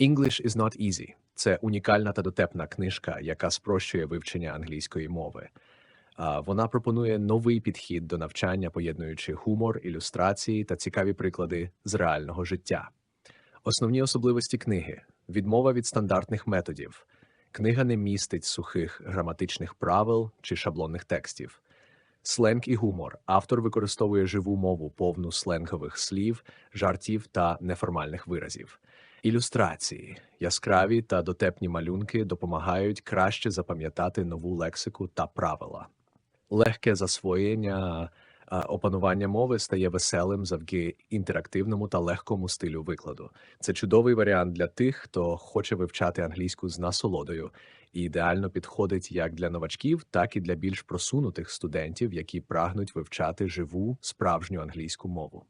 English is not easy це унікальна та дотепна книжка, яка спрощує вивчення англійської мови. Вона пропонує новий підхід до навчання, поєднуючи гумор, ілюстрації та цікаві приклади з реального життя. Основні особливості книги: відмова від стандартних методів. Книга не містить сухих граматичних правил чи шаблонних текстів. Сленг і гумор. Автор використовує живу мову, повну сленгових слів, жартів та неформальних виразів. Ілюстрації, яскраві та дотепні малюнки допомагають краще запам'ятати нову лексику та правила. Легке засвоєння, опанування мови стає веселим завдяки інтерактивному та легкому стилю викладу. Це чудовий варіант для тих, хто хоче вивчати англійську з насолодою і ідеально підходить як для новачків, так і для більш просунутих студентів, які прагнуть вивчати живу справжню англійську мову.